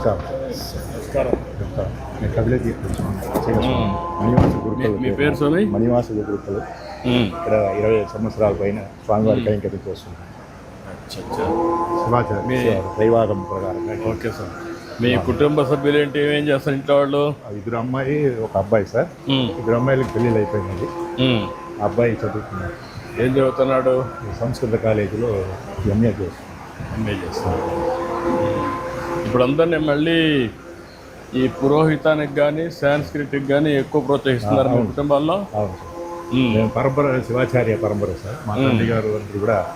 నమస్కారం. నమస్కారం. నేను కదిలే మణివాస గురుకులు మీ పేరు స్వామి? మణివాస గురుకులు ఇక్కడ ఇరవై సంవత్సరాల పైన స్వామివారి కైంకర్యం చేస్తున్నాను శివాచార్య మీ- దైవాగం ప్రకారంగా ఓకే సార్. మీ కుటుంబ సభ్యులు ఏంటి? ఏమేం చేస్తారు ఇంట్లో వాళ్ళు? ఇద్దరు అమ్మాయి ఒక అబ్బాయి సార్. ఇద్దరు అమ్మాయిలకు పెళ్ళిళ్ళు అయిపోయినది అబ్బాయి చదువుతున్నాడు ఏం చదువుతున్నాడు? సంస్కృత కాలేజీలో ఎంఏ చేస్తున్నాడు. ఎంఏ చేస్తాడు ఇప్పుడు అందరినీ మళ్ళీ ఈ పురోహితానికి కానీ సాంస్క్రిట్కి కానీ ఎక్కువ ప్రోత్సహిస్తున్నారు మీ కుటుంబాల్లో? పరంపర శివాచార్య పరంపర సార్. మా తండ్రి గారు అందరూ కూడా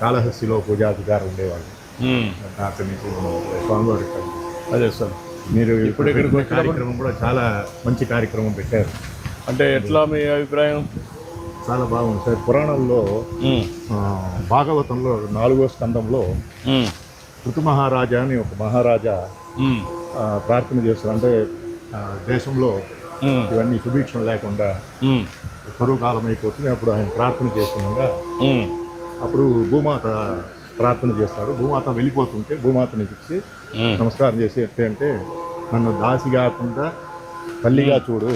కాళహస్తిలో పూజాధికారు ఉండేవాళ్ళు. నుంచి స్వామివారి అదే సార్. మీరు ఇప్పుడు ఇక్కడికి వచ్చినప్పుడు- కార్యక్రమం కూడా చాలా మంచి కార్యక్రమం పెట్టారు. అంటే ఎట్లా మీ అభిప్రాయం? చాలా బాగుంది సార్. పురాణంలో భాగవతంలో నాలుగో స్కందంలో ఋతు మహారాజా అని ఒక మహారాజా ప్రార్థన చేస్తారు. అంటే దేశంలో ఇవన్నీ సుభిక్షం లేకుండా ఉమ్, కరువు కాలం అయిపోతుంది అప్పుడు ఆయన ప్రార్థన చేస్తుండగా అప్పుడు భూమాత ప్రార్థన చేస్తారు. భూమాత వెళ్ళిపోతుంటే భూమాతని ఉమ్, నమస్కారం చేసి అంటే నన్ను దాసి కాకుండా తల్లిగా చూడు.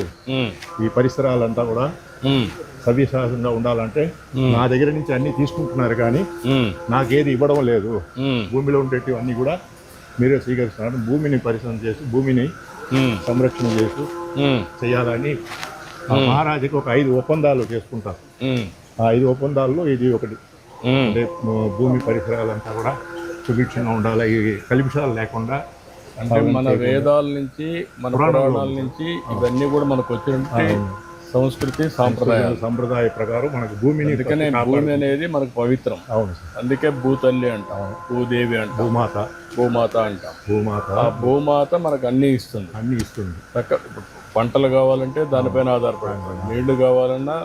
ఈ పరిసరాలంతా కూడా ఉమ్, సవ్యసాహంగా ఉండాలంటే నా దగ్గర నుంచి అన్ని తీసుకుంటున్నారు కానీ నాకేది ఇవ్వడం లేదు. భూమిలో ఉండేటివన్నీ కూడా మీరే స్వీకరిస్తున్నారు. భూమిని పరిశ్రమ చేసి భూమిని సంరక్షణ చేసి చేయాలని మహారాజుకి ఒక ఐదు ఒప్పందాలు చేసుకుంటారు. ఆ ఐదు ఒప్పందాల్లో ఇది ఒకటి. అంటే భూమి పరిసరాలంతా కూడా సుభిక్షంగా ఉండాలి. కలుషాలు లేకుండా అంటే మన వేదాల నుంచి మన పురాణాల నుంచి ఇవన్నీ కూడా మనకు వచ్చినట్టు సంస్కృతి సాంప్రదాయాలు. సంప్రదాయ ప్రకారం మనకు భూమిని అందుకనే భూమి అనేది మనకు పవిత్రం. అవును అందుకే భూతల్లి అంటాం భూదేవి అంటాం భూమాత. భూమాత అంటాం. భూమాత. ఆ భూమాత మనకు అన్ని ఇస్తుంది. అన్ని ఇస్తుంది. చక్క పంటలు కావాలంటే దానిపైన ఆధారపడతాం. నీళ్ళు కావాలన్నా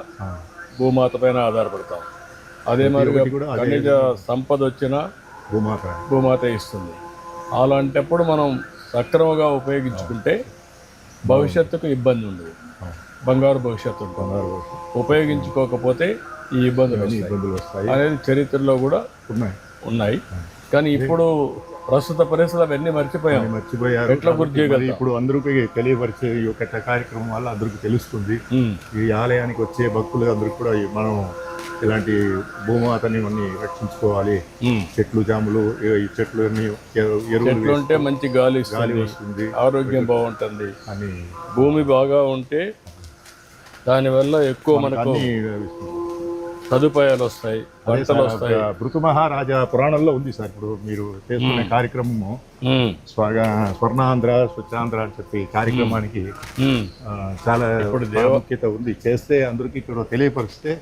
భూమాత పైన ఆధారపడతాం. అదే మరి ఖనిజ సంపద వచ్చినా భూమాత. భూమాత ఇస్తుంది. అలాంటప్పుడు మనం సక్రమంగా ఉపయోగించుకుంటే భవిష్యత్తుకు ఇబ్బంది ఉండదు. బంగారు భవిష్యత్తు ఉంటుంది. ఉపయోగించుకోకపోతే ఈ ఇబ్బందులు ఇబ్బందులు వస్తాయి. అనేది చరిత్రలో కూడా ఉన్నాయి. ఉన్నాయి. కానీ ఇప్పుడు ప్రస్తుత పరిస్థితులు అవన్నీ మర్చిపోయాం. అన్ని మర్చిపోయారు. ఎట్లా గుర్తు ఇప్పుడు అందరికీ తెలియపరిచే ఈ యొక్క కార్యక్రమం వల్ల అందరికీ తెలుస్తుంది. ఈ ఆలయానికి వచ్చే భక్తులు అందరికీ కూడా మనం ఇలాంటి భూమాతని అన్ని రక్షించుకోవాలి. చెట్లు జాములు ఈ- చెట్లు అన్ని ఎరువులు చెట్లు ఉంటే మంచి గాలి గాలి వస్తుంది. ఆరోగ్యం బాగుంటుంది. అని భూమి బాగా ఉంటే దానివల్ల ఎక్కువ మనకు సదుపాయాలు వస్తాయి పంటలు వస్తాయి భృతు మహారాజా పురాణంలో ఉంది సార్. ఇప్పుడు మీరు చేస్తున్న కార్యక్రమము స్వగా స్వర్ణాంధ్ర స్వచ్ఛాంధ్ర అని చెప్పి కార్యక్రమానికి చాలా ప్రాముఖ్యత ఉంది. చేస్తే అందరికీ ఇక్కడ తెలియపరిస్తే.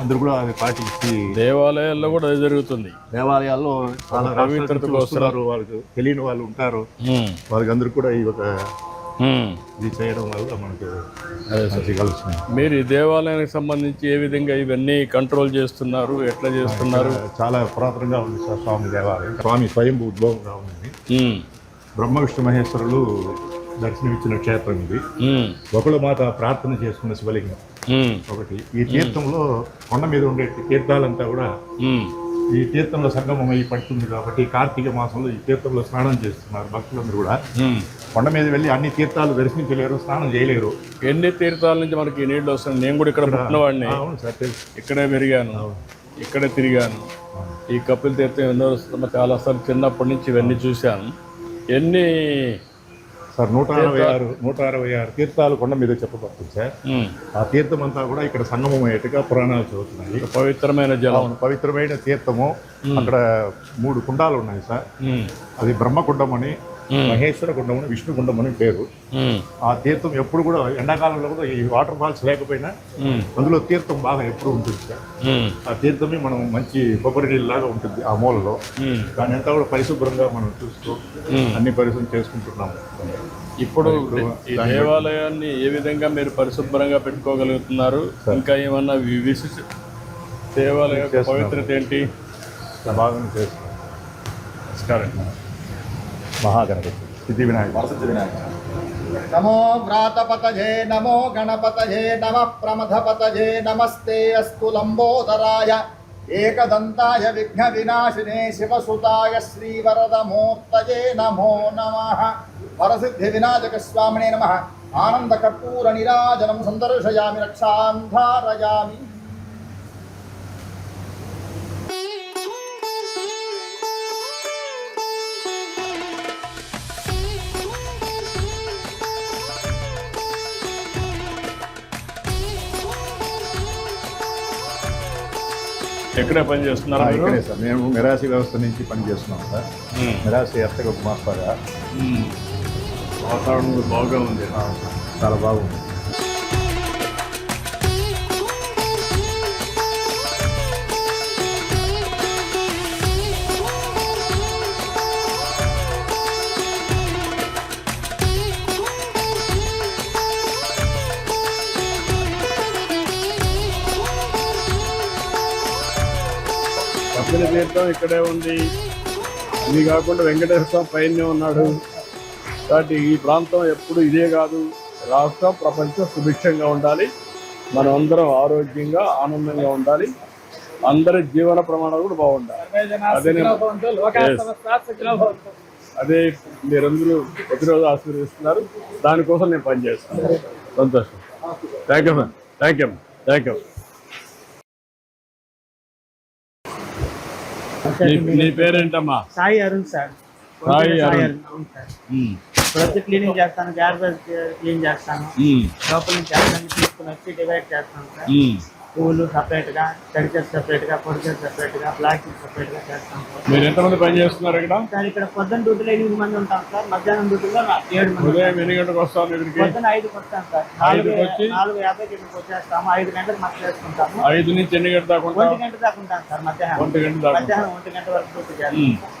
అందరూ కూడా అది పాటించి దేవాలయాల్లో కూడా అది జరుగుతుంది. దేవాలయాల్లో చాలా పవిత్రత వస్తున్నారు. వాళ్ళకి తెలియని వాళ్ళు ఉంటారు. వాళ్ళకి అందరూ కూడా ఈ ఒక. ఇది చేయడం వల్ల మనకు మీరు ఈ దేవాలయానికి సంబంధించి ఏ విధంగా ఇవన్నీ కంట్రోల్ చేస్తున్నారు? ఎట్లా చేస్తున్నారు? చాలా పురాతనంగా ఉంది సార్ స్వామి దేవాలయం. స్వామి స్వయంభూ ఉద్భవంగా ఉంది. బ్రహ్మ విష్ణు మహేశ్వరులు దర్శనమిచ్చిన క్షేత్రం ఇది. బకుళ మాత ప్రార్థన చేసుకున్న శివలింగం. ఒకటి. ఈ తీర్థంలో కొండ మీద ఉండే తీర్థాలంతా కూడా ఈ తీర్థంలో సంగమం అయి పడుతుంది కాబట్టి కార్తీక మాసంలో ఈ తీర్థంలో స్నానం చేస్తున్నారు భక్తులందరూ కూడా. కొండ మీద వెళ్ళి అన్ని తీర్థాలు దర్శించలేరు స్నానం చేయలేరు. ఎన్ని తీర్థాల నుంచి మనకి ఈ నీళ్ళు వస్తున్నాయి? నేను కూడా ఇక్కడ పుట్టినవాడిని అవును సార్ తెలుసు. ఇక్కడే పెరిగాను. ఇక్కడే తిరిగాను. ఈ కపిల్ తీర్థం ఎన్నో చాలా సార్లు చిన్నప్పటి నుంచి ఇవన్నీ చూశాను. ఎన్ని సార్ నూట అరవై ఆరు నూట అరవై ఆరు తీర్థాలు కొండ మీద చెప్పబడుతుంది సార్. ఆ తీర్థం అంతా కూడా ఇక్కడ సంగమం అయ్యేట్టుగా పురాణాలు చదువుతున్నాయి పవిత్రమైన జలం. పవిత్రమైన తీర్థము. అక్కడ మూడు కుండాలు ఉన్నాయి సార్. అది బ్రహ్మకుండం అని మహేశ్వర కుండం అని విష్ణు కుండం అని పేరు. ఆ తీర్థం ఎప్పుడు కూడా ఎండాకాలంలో కూడా ఈ వాటర్ ఫాల్స్ లేకపోయినా అందులో తీర్థం బాగా ఎప్పుడు ఉంటుంది ఆ తీర్థమే మనం మంచి కొబ్బరి నీళ్ళలాగా ఉంటుంది ఆ మూలలో. దాని అంతా కూడా పరిశుభ్రంగా మనం చూస్తూ. అన్ని పరిశుభ్రం చేసుకుంటున్నాము. ఇప్పుడు ఈ దేవాలయాన్ని ఏ విధంగా మీరు పరిశుభ్రంగా పెట్టుకోగలుగుతున్నారు? ఇంకా ఏమన్నా వి- విశిష్ట దేవాలయ పవిత్రత ఏంటి? బాగా చేస్తున్నాం నమస్కారం. మహాగణపతి. సిద్ధి వినాయకుడు. నమో వ్రాతపతజే నమో గణపతజే నమ ప్రమథపతజే నమస్తే అస్తు లంబోదరాయ. ఏకదంతాయ విఘ్న వినాశినే శివసుతాయ శ్రీవరదమూర్తయే నమో నమ. వరసిద్ధి వినాయక స్వామినే నమ. ఆనంద కర్పూర నిరాజనం సందర్శయామి రక్షాంధారయామి. ఎక్కడే పని చేస్తున్నారా ఇక్కడే సార్. మేము మిరాసి వ్యవస్థ నుంచి పనిచేస్తున్నాం సార్. ఉమ్. మిరాసి ఎత్తగా మాస్టర్గా. వాతావరణం బాగా ఉంది. చాలా బాగుంది. కపిల తీర్థం ఇక్కడే ఉంది. అది కాకుండా వెంకటేశ్వర స్వామి పైనే ఉన్నాడు. కాబట్టి ఈ ప్రాంతం ఎప్పుడు ఇదే కాదు. రాష్ట్రం ప్రపంచం సుభిక్షంగా ఉండాలి. మనం అందరం ఆరోగ్యంగా ఆనందంగా ఉండాలి. అందరి జీవన ప్రమాణాలు కూడా బాగుండాలి. అదే. అదే మీరందరూ ప్రతిరోజు ఆశీర్వదిస్తున్నారు. దానికోసం నేను పనిచేస్తాను. సంతోషం. Thank you ma'am thank you thank you నీ పేరేంటమ్మా? సాయి అరుణ్ సార్. సాయి అరుణ్. అవును సార్. ప్రతి క్లీనింగ్ చేస్తాను గార్బేజ్ క్లీన్ చేస్తాను. లోపల నుంచి తీసుకుని వచ్చి డివైడ్ చేస్తాను సార్. పూలు సపరేట్గా తడిచేది సపరేట్గా పొడిచేది సపరేట్గా ప్లాస్టిక్ సపరేట్గా చేస్తాం మీరు ఎంతమంది పని చేస్తున్నారు ఇక్కడ? సార్ ఇక్కడ పొద్దున్న డ్యూటీలో ఎనిమిది మంది ఉంటాం సార్ మధ్యాహ్నం డ్యూటీలో ఏడు మంది ఉదయం. ఎన్ని గంటలకు వస్తాను ఇక్కడికి? పొద్దున్న ఐదుకి వస్తాం సార్. నాలుగు వచ్చి? నాలుగు యాభైకి ఇక్కడికి వచ్చేస్తాము. ఐదు గంటలకు మాకు చేసుకుంటాము ఐదు నుంచి ఎన్ని గంటల దాకా ఒంటి గంట దాకా ఉంటాం సార్ మధ్యాహ్నం. ఒంటి గంట దాకా మధ్యాహ్నం ఒంటి గంట వరకు డ్యూటీ చేస్తాం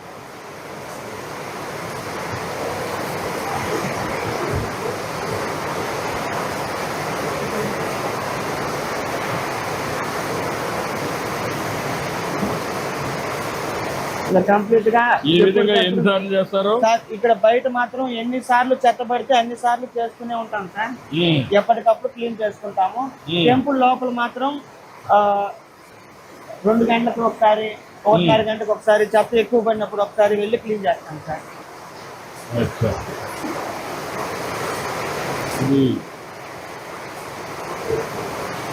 కంప్లీట్గా ఈ విధంగా ఎన్నిసార్లు చేస్తారు? సార్ ఇక్కడ బయట మాత్రం ఎన్ని సార్లు చెత్త పడితే అన్ని సార్లు చేస్తూనే ఉంటాం సార్. ఎప్పటికప్పుడు క్లీన్ చేసుకుంటాము. టెంపుల్ లోపల మాత్రం రెండు గంటలకు ఒకసారి ఒకటిన్నర గంటకు ఒకసారి చెత్త ఎక్కువ పడినప్పుడు ఒకసారి వెళ్ళి క్లీన్ చేస్తాం సార్.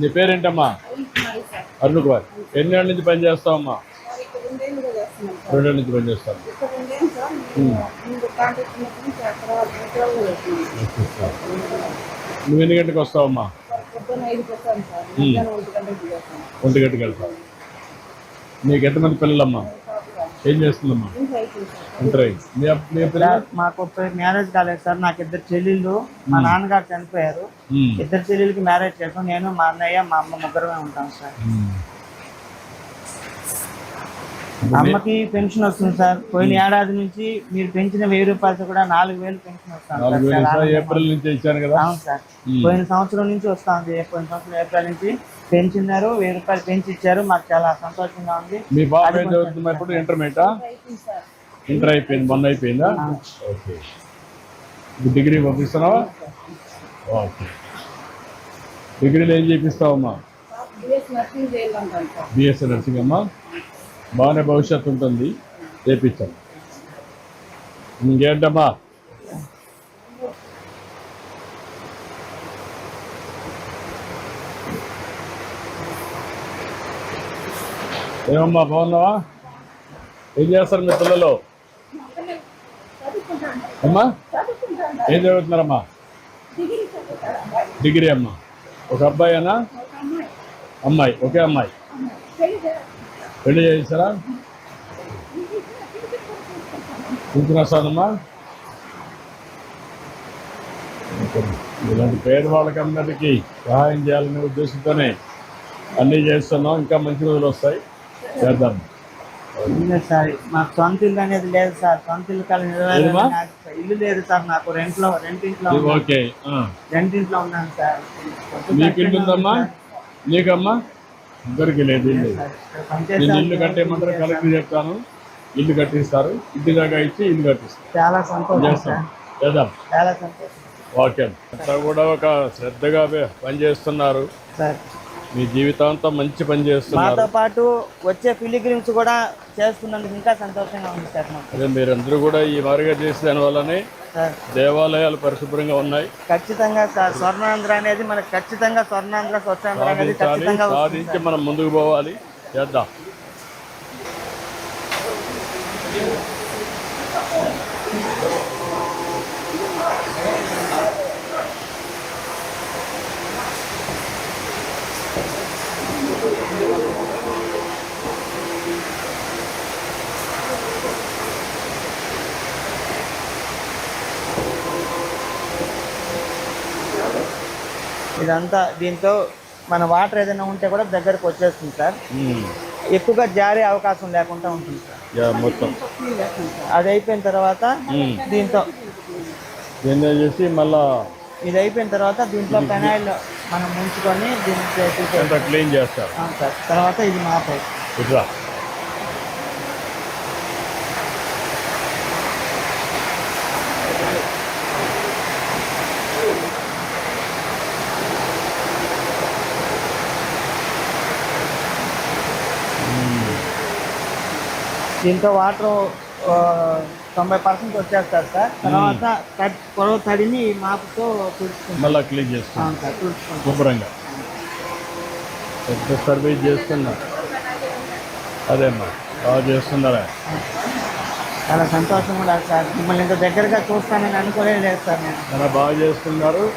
నీ పేరేంటమ్మా? అరుణ్ కుమార్. ఎన్ని ఏళ్ళ నుంచి పని చేస్తావమ్మా? రెండేళ్ళ నుంచి పని చేస్తాను నువ్వు ఎన్ని గంటలకు వస్తావమ్మా? ఒంటి గంటకి వెళ్తావు? నీకు ఎంతమంది పిల్లలమ్మా? ఏం చేస్తుందమ్మా ఇంటర్ మాకు మ్యారేజ్ కాలేదు సార్. నాకు ఇద్దరు చెల్లెళ్ళు. మా నాన్నగారు చనిపోయారు. ఇద్దరు చెల్లెలకి మ్యారేజ్ చేసాం. నేను మా అన్నయ్య మా అమ్మ ముగ్గురమే ఉంటాం సార్. అమ్మకి పెన్షన్ వస్తుంది సార్. పోయిన ఏడాది నుంచి మీరు పెంచిన వెయ్యి రూపాయలతో కూడా నాలుగు వేలు పెన్షన్ వస్తుంది నాలుగు సార్. అవును సార్. పోయిన సంవత్సరం నుంచి వస్తుంది. పోయిన సంవత్సరం ఏప్రిల్ నుంచి పెంచినారు వెయ్యి రూపాయలు పెంచి ఇచ్చారు మాకు చాలా సంతోషంగా ఉంది. మీ బాబు ఏం చదువుతుంది ఇప్పుడు ఇంటర్మీడియటా ఇంటర్ అయిపోయింది మొన్న అయిపోయిందా? ఓకే. డిగ్రీ పంపిస్తున్నావా? ఓకే. డిగ్రీలో ఏం చేపిస్తావమ్మా? బిఎస్సీ నర్సింగ్ అమ్మా? బాగానే భవిష్యత్తు ఉంటుంది. చేపించాం ఇంకేంటమ్మా? ఏమమ్మా బాగున్నావా? ఏం చేస్తారు మీ పిల్లలు? అమ్మా ఏం చదువుతున్నారమ్మా? డిగ్రీ అమ్మా. ఒక అబ్బాయేనా? అమ్మాయి ఒకే అమ్మాయి. పెళ్ళి చేస్తారా కుంకుమ ఇలాంటి పేదవాళ్ళకి అందరికీ సహాయం చేయాలనే ఉద్దేశంతోనే అన్నీ చేస్తున్నాం. ఇంకా మంచి రోజులు వస్తాయి. చేద్దాం. సార్ మాకు సొంత ఇల్లు అనేది లేదు సార్. సొంత ఇల్లు కాలం? ఇల్లు లేదు సార్ నాకు రెంట్లో రెంట్ ఇంట్లో ఇది ఉన్నాను. ఓకే ఆ. రెంట్ ఇంట్లో ఉన్నాను సార్. నీకు ఇల్లు ఉందమ్మా? నీకమ్మా? ఇద్దరికి లేదు ఇల్లు. నేను ఇల్లు కట్టేయమంటారు కలెక్టర్ చెప్తాను. ఇల్లు కట్టిస్తారు. ఇంటి దాకా ఇచ్చి ఇల్లు కట్టిస్తారు. చాలా సంతోషం చేస్తాం. చేద్దాం. చాలా సంతోషం. ఓకే. అంతా కూడా ఒక శ్రద్ధగా పనిచేస్తున్నారు. సార్. మీ జీవితాంతం మంచి పని చేస్తున్నారు. మాతో పాటు వచ్చే పిలిగ్రిమ్స్ కూడా చేస్తున్నందుకు ఇంకా సంతోషంగా ఉంది సార్ అదే మీరందరూ కూడా ఈ మారుగా చేసే దానివల్లనే దేవాలయాలు పరిశుభ్రంగా ఉన్నాయి. ఖచ్చితంగా సార్ స్వర్ణాంధ్ర అనేది మనకు ఖచ్చితంగా స్వర్ణాంధ్ర స్వచ్ఛాంధ్ర అనేది ఖచ్చితంగా వస్తుంది సాధించి మనం ముందుకు పోవాలి. చేద్దాం. ఇదంతా దీంతో మన వాటర్ ఏదైనా ఉంటే కూడా దగ్గరకు వచ్చేస్తుంది సార్. ఎక్కువగా జారే అవకాశం లేకుండా ఉంటుంది సార్ మొత్తం అది అయిపోయిన తర్వాత. దీంతో చేసి మళ్ళా ఇది అయిపోయిన తర్వాత దీంట్లో పెనాయిల్ మనం ముంచుకొని దీన్ని క్లీన్ చేస్తారు. సార్. తర్వాత ఇది మాపై ఇట్లా. దీంతో వాటర్ తొంభై పర్సెంట్ వచ్చేస్తారు సార్. తర్వాత తడి పొడవు తడిని మాపుతో తుడుచుకుంటాం. మళ్ళా క్లీన్ చేస్తాం. అవును సార్ తుడుచుకుంటాం. శుభ్రంగా. పెద్ద సర్వీస్ చేస్తున్నా. అదేమ్మా బాగా చేస్తున్నారా? చాలా సంతోషం కూడా సార్. మిమ్మల్ని ఇంత దగ్గరగా చూస్తానని అనుకోలేదు లేదు సార్ నేను. చాలా బాగా చేస్తున్నారు.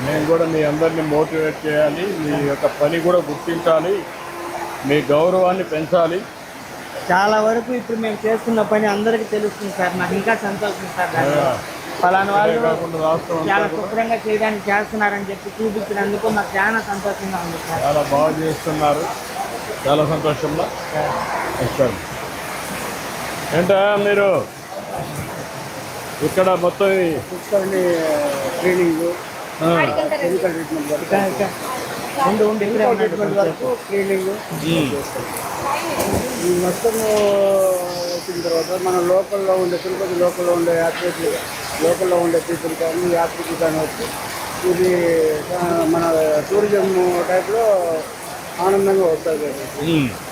మేము కూడా మీ అందరినీ మోటివేట్ చేయాలి. మీ యొక్క పని కూడా గుర్తించాలి. మీ గౌరవాన్ని పెంచాలి. చాలా వరకు ఇప్పుడు మేము చేస్తున్న పని అందరికీ తెలుస్తుంది సార్. నాకు ఇంకా సంతోషం సార్. దాంట్లో. ఫలానా వాళ్ళు చాలా శుభ్రంగా చేయడానికి చేస్తున్నారని చెప్పి చూపించినందుకు మాకు చాలా సంతోషంగా ఉంది సార్. చాలా బాగా చేస్తున్నారు. చాలా సంతోషంగా ఏంటా మీరు? ఇక్కడ మొత్తం ట్రైనింగ్ ఉన్నటువంటి వరకు. క్లీనింగ్ ఉమ్, ఈ మొత్తం వచ్చిన తర్వాత మన లోకల్లో ఉండే తిరుపతి లోకల్లో ఉండే యాత్రికులు లోకల్లో ఉండే పీపుల్ కానీ యాత్రికులు కానీ వచ్చి ఇది మన టూరిజం టైప్లో ఆనందంగా వస్తుంది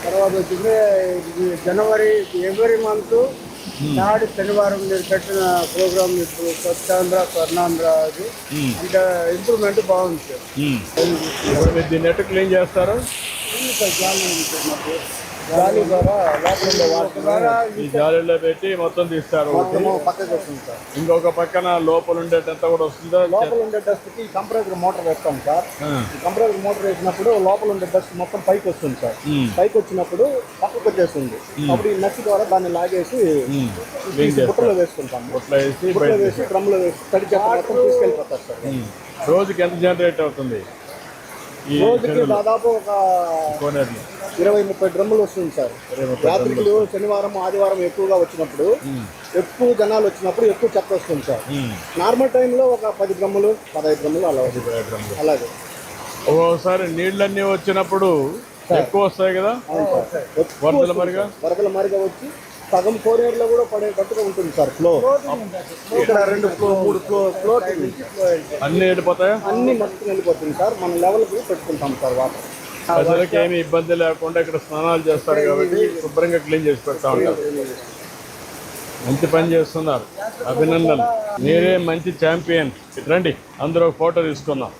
తర్వాత వచ్చింది ఇది జనవరి ఎవ్రీ మంత్ థర్డ్ శనివారం మీరు పెట్టిన ప్రోగ్రామ్ ఇప్పుడు స్వచ్ఛాంధ్ర స్వర్ణాంధ్ర అది. అంటే ఇంప్రూవ్మెంట్ బాగుంది సార్. దీన్ని ఎట్టు క్లీన్ చేస్తారు? సార్ మాకు. గాలి ద్వారా ఉండే ఈ జాలీలో పెట్టి మొత్తం తీస్తారు. పక్కకి వస్తుంది సార్. ఇంకొక పక్కన లోపల ఉండేటంతా కూడా వస్తుందా? లోపల ఉండే డస్ట్కి కంప్రెసర్ మోటార్ వేస్తాం సార్. కంప్రెసర్ మోటార్ వేసినప్పుడు లోపల ఉండే డస్ట్ మొత్తం పైకి వస్తుంది సార్. పైకి వచ్చినప్పుడు పక్కకు వచ్చేస్తుంది. అప్పుడు ఈ నచ్చి ద్వారా దాన్ని లాగేసి బుట్టలో వేసుకుంటాం. బుట్టలో వేసి బుట్టలో వేసి డ్రమ్లో వేసి తడి చెత్త మొత్తం తీసుకెళ్ళిపోతారు సార్. రోజుకి ఎంత జనరేట్ అవుతుంది? రోజుకి దాదాపు ఒక ఇరవై ముప్పై డ్రమ్ములు వస్తుంది సార్. యాత్రికులు శనివారం ఆదివారం ఎక్కువగా వచ్చినప్పుడు ఎక్కువ జనాలు వచ్చినప్పుడు ఎక్కువ చెత్త వస్తుంది సార్. నార్మల్ టైంలో ఒక పది డ్రమ్ములు పదహైదు డ్రమ్ములు అలా అలాగే. ఒక్కోసారి నీళ్ళన్నీ వచ్చినప్పుడు ఎక్కువ వస్తాయి కదా? వరదల మరిగా? వరదల మరిగా వచ్చి సగం కోనేరులో కూడా పడేటట్టుగా ఉంటుంది సార్ ఫ్లో ఇక్కడ రెండు ఫ్లో మూడు ఫ్లో ఫ్లోటింగ్ అన్నీ వెళ్ళిపోతాయా? అన్ని మొత్తం వెళ్ళిపోతుంది సార్ మన లెవెల్కి పెట్టుకుంటాం సార్ వాటర్. ప్రజలకు ఏమి ఇబ్బంది లేకుండా ఇక్కడ స్నానాలు చేస్తారు కాబట్టి శుభ్రంగా క్లీన్ చేసి పెడతా ఉంటారు. మంచి పని చేస్తున్నారు. అభినందనలు. మీరే మంచి ఛాంపియన్ రండి అందరూ ఒక ఫోటో తీసుకుందాం.